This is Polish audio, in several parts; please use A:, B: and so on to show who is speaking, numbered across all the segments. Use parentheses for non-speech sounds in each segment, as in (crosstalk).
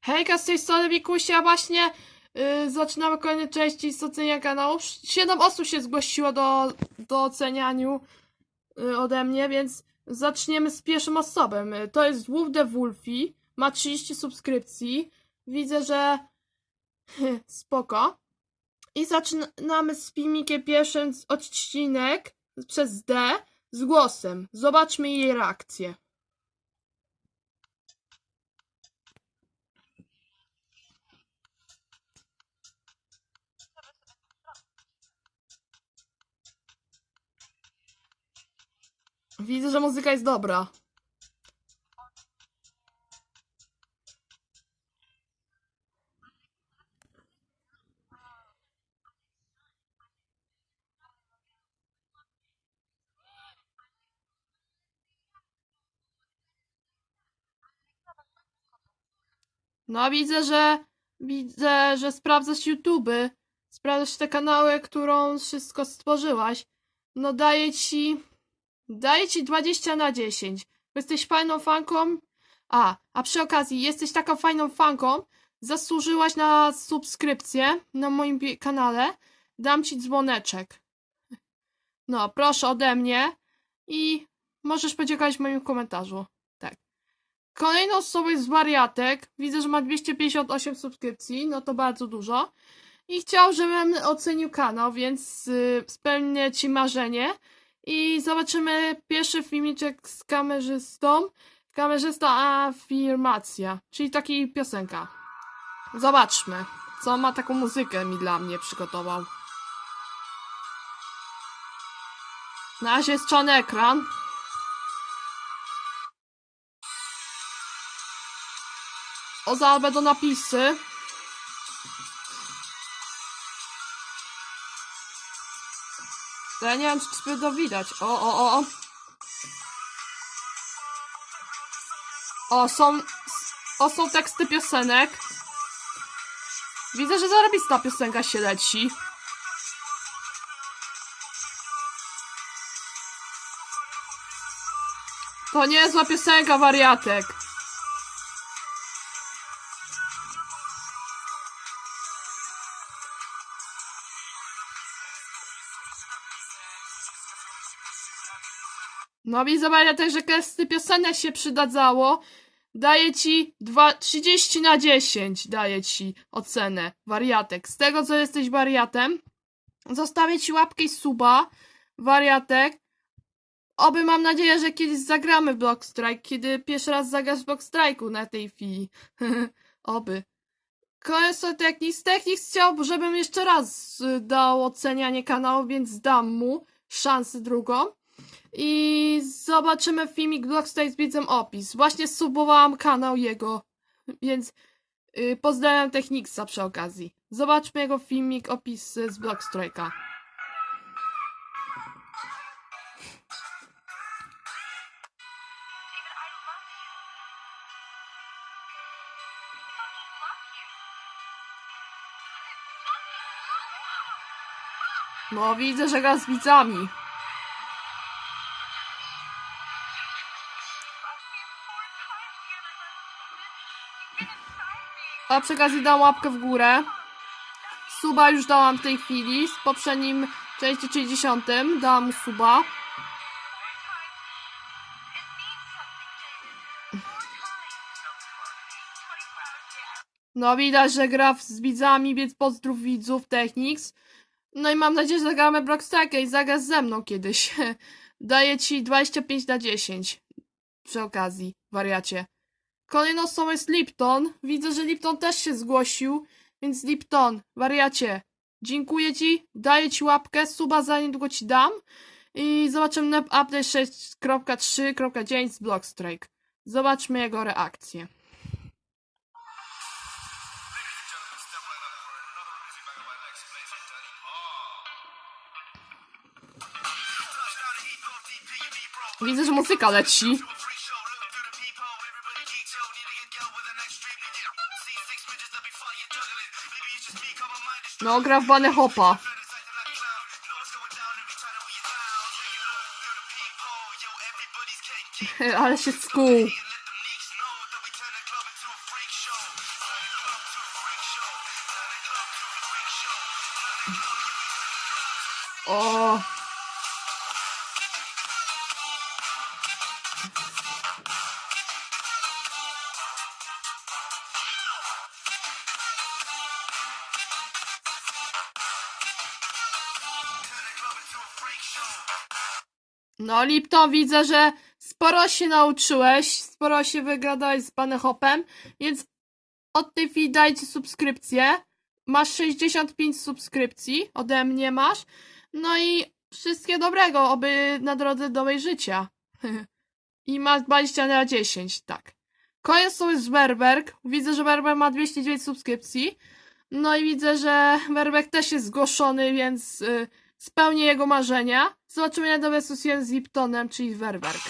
A: Hejka, z tej strony Wikusia, właśnie yy, zaczynamy kolejne części z oceniania kanału. Siedem osób się zgłosiło do, do ocenianiu yy, ode mnie, więc zaczniemy z pierwszą osobą. Yy, To jest Wolf the Wolfie, ma 30 subskrypcji. Widzę, że (laughs) spoko. I zaczynamy z filmikiem pierwszym odcinek przez D z głosem. Zobaczmy jej reakcję. Widzę, że muzyka jest dobra. No, widzę, że widzę, że sprawdzasz YouTube. Sprawdzasz te kanały, którą wszystko stworzyłaś. No, daję ci. Daję ci 20 na 10. Bo Jesteś fajną fanką. A, a przy okazji, jesteś taką fajną fanką. Zasłużyłaś na subskrypcję na moim kanale. Dam ci dzwoneczek. No, proszę ode mnie. I możesz podziękować w moim komentarzu. Tak. Kolejną osobą jest wariatek. Widzę, że ma 258 subskrypcji. No to bardzo dużo. I chciał, żebym ocenił kanał, więc y, spełnię ci marzenie. I zobaczymy pierwszy filmiczek z kamerzystą. Kamerzysta afirmacja, czyli taki piosenka. Zobaczmy, co ma taką muzykę mi dla mnie przygotował. Na razie jest czarny ekran. O, zaraz będą napisy. To ja nie wiem, czy będą widać. O, o, o. o. O, są... O, są teksty piosenek. Widzę, że zarobista piosenka się leci. To niezła piosenka, wariatek. No i zobacz, też, że teksty piosenek się przydadzało. Daję ci dwa, 30 na 10 daję ci ocenę, wariatek. Z tego, co jesteś wariatem, zostawię ci łapkę i suba, wariatek. Oby mam nadzieję, że kiedyś zagramy Block Strike, kiedy pierwszy raz zagrasz Block Strike'u na tej chwili. (laughs) Oby. Koniec Technics. Technics chciał, żebym jeszcze raz y, dał ocenianie kanału, więc dam mu szansę drugą. I zobaczymy filmik Blockstyle z widzem opis. Właśnie subowałam kanał jego, więc yy, pozdrawiam Technicsa przy okazji. Zobaczmy jego filmik, opis z Blockstrike'a. No widzę, że gra z widzami. A przy okazji dam łapkę w górę. Suba już dałam w tej chwili. Z poprzednim części 30 dałam mu suba. No widać, że gra z widzami, więc pozdrów widzów Technics. No i mam nadzieję, że zagramy Blockstackę i zagrasz ze mną kiedyś. (laughs) Daję ci 25 na 10. Przy okazji, wariacie. Kolejną osobą jest Lipton. Widzę, że Lipton też się zgłosił, więc Lipton, wariacie, dziękuję ci, daję ci łapkę, suba za niedługo ci dam i zobaczymy na update 6.3.9 z Blockstrike. Zobaczmy jego reakcję. Widzę, że muzyka leci. No, gra w Bane Hopa. (laughs) Ale się skuł. O. No, Lipton, widzę, że sporo się nauczyłeś, sporo się wygadałeś z panem Hopem, więc od tej chwili dajcie subskrypcję. Masz 65 subskrypcji, ode mnie masz. No i wszystkiego dobrego, oby na drodze do jej życia. (laughs) I masz 20 na 10, tak. Koniec to jest Werberg. Widzę, że Werberg ma 209 subskrypcji. No i widzę, że Werberg też jest zgłoszony, więc y, spełnię jego marzenia. Zobaczymy, jak dobry jest z Liptonem, czyli Werberg.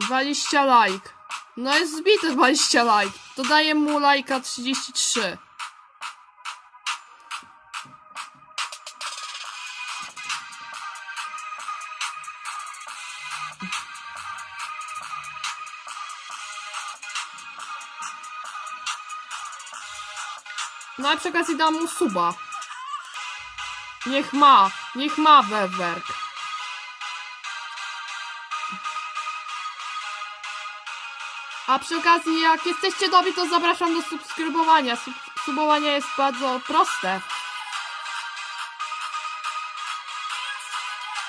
A: 20 like. No jest zbity 20 like. To daję mu lajka 33. No i przy okazji dam mu suba. Niech ma, niech ma Wewerk. A przy okazji, jak jesteście nowi, to zapraszam do subskrybowania. Sub subowanie jest bardzo proste.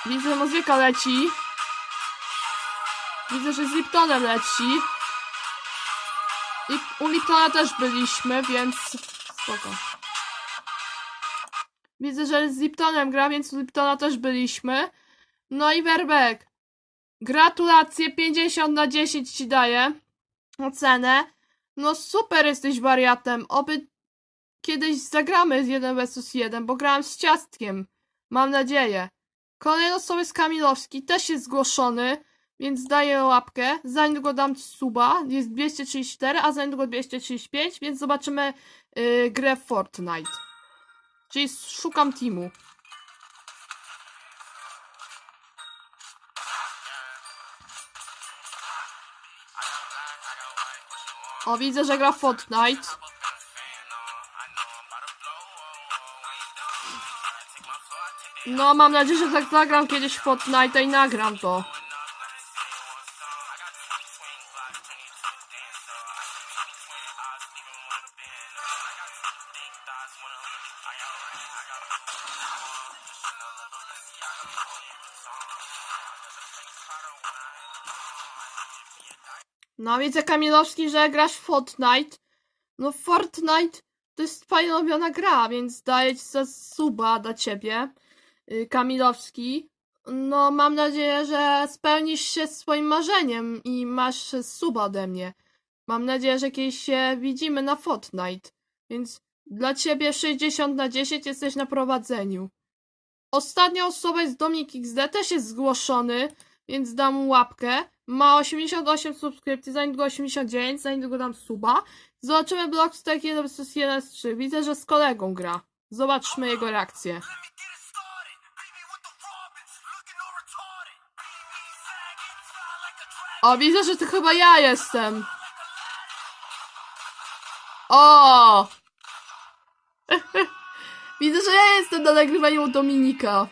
A: Widzę, muzyka leci. Widzę, że z Liptonem leci. I u Liptona też byliśmy, więc spoko. Widzę, że z Liptonem gra, więc u Liptona też byliśmy. No i Werbek. Gratulacje, 50 na 10 ci daję ocenę. No super jesteś wariatem. Oby kiedyś zagramy z 1 vs 1, bo grałem z ciastkiem. Mam nadzieję. Kolejną osobą jest Kamilowski, też jest zgłoszony, więc daję łapkę. Za niedługo dam suba, jest 234, a za niedługo 235, więc zobaczymy yy, grę Fortnite. Czyli szukam teamu. O, widzę, że gra Fortnite. No, mam nadzieję, że tak zagram kiedyś Fortnite i nagram to. No, widzę Kamilowski, że grasz w Fortnite. No, Fortnite to jest twoja ulubiona gra, więc daję ci za suba dla ciebie, yy, Kamilowski. No, mam nadzieję, że spełnisz się swoim marzeniem i masz suba ode mnie. Mam nadzieję, że kiedyś się widzimy na Fortnite. Więc dla ciebie 60 na 10 jesteś na prowadzeniu. Ostatnia osoba jest Dominik XD, też jest zgłoszony, więc dam łapkę. Ma 88 subskrypcji, za niedługo 89, za niedługo dam suba. Zobaczymy Blockstack 1 vs 1 z 3. Widzę, że z kolegą gra. Zobaczmy jego reakcję. O, widzę, że to chyba ja jestem. O! (laughs) widzę, że ja jestem na nagrywaniu Dominika.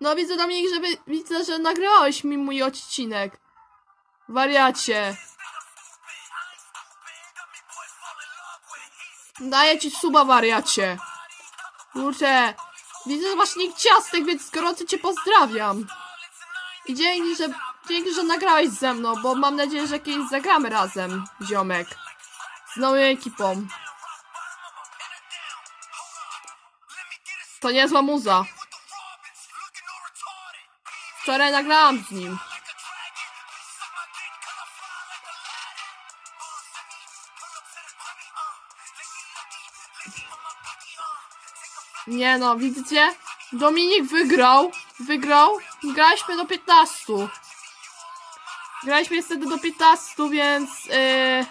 A: No widzę Dominik, że wy- widzę, że nagrałeś mi mój odcinek. Wariacie. Daję ci suba, wariacie. Kurczę. Widzę, że masz nick ciastek, więc gorąco cię pozdrawiam. I dzięki, że, dzięki, że nagrałeś ze mną, bo mam nadzieję, że kiedyś zagramy razem, ziomek. Z nową ekipą. To niezła muza. Wczoraj nagrałam z nim. Nie no, widzicie? Dominik wygrał. Wygrał. Graliśmy do 15. Graliśmy niestety do 15, więc yy,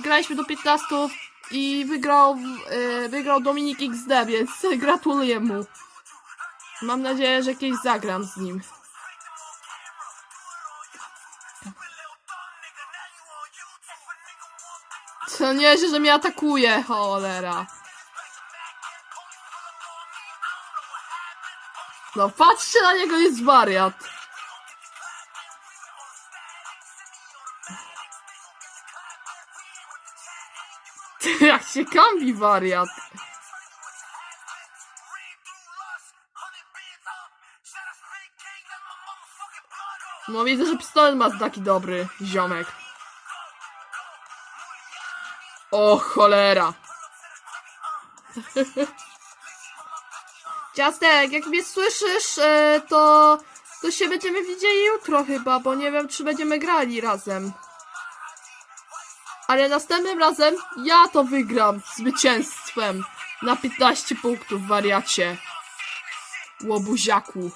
A: graliśmy do 15 i wygrał yy, wygrał Dominik XD, więc (laughs) gratuluję mu. Mam nadzieję, że kiedyś zagram z nim. To nie, że mnie atakuje, cholera. No patrzcie na niego, jest wariat. (laughs) Jak się kambi wariat. No widzę, że pistolet ma taki dobry, ziomek. O cholera. (laughs) Ciastek, jak mnie słyszysz, e, to, to się będziemy widzieli jutro chyba, bo nie wiem, czy będziemy grali razem. Ale następnym razem ja to wygram zwycięstwem na 15 punktów, wariacie. Łobuziaku.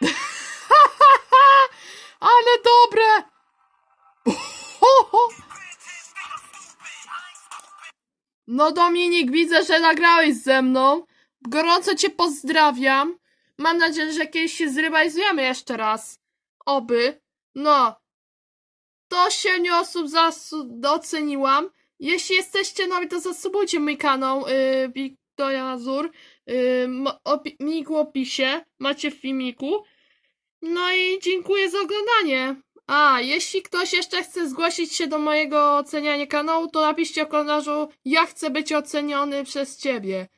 A: (laughs) Ale dobre! (laughs) No Dominik, widzę, że nagrałeś ze mną. Gorąco cię pozdrawiam. Mam nadzieję, że kiedyś się zrywalizujemy jeszcze raz. Oby. No. To 7 osób zasu- doceniłam. Jeśli jesteście nowi, to zasubujcie mój kanał yy, Wiktoria Mazur. Yy, opisie. Macie w filmiku. No i dziękuję za oglądanie. A, jeśli ktoś jeszcze chce zgłosić się do mojego oceniania kanału, to napiszcie w komentarzu, ja chcę być oceniony przez ciebie.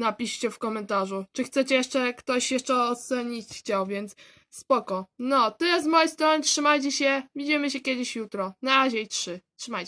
A: Napiszcie w komentarzu, czy chcecie jeszcze, ktoś jeszcze ocenić chciał, więc spoko. No, tyle z mojej strony, trzymajcie się, widzimy się kiedyś jutro. Na razie i trzy. Trzymajcie się.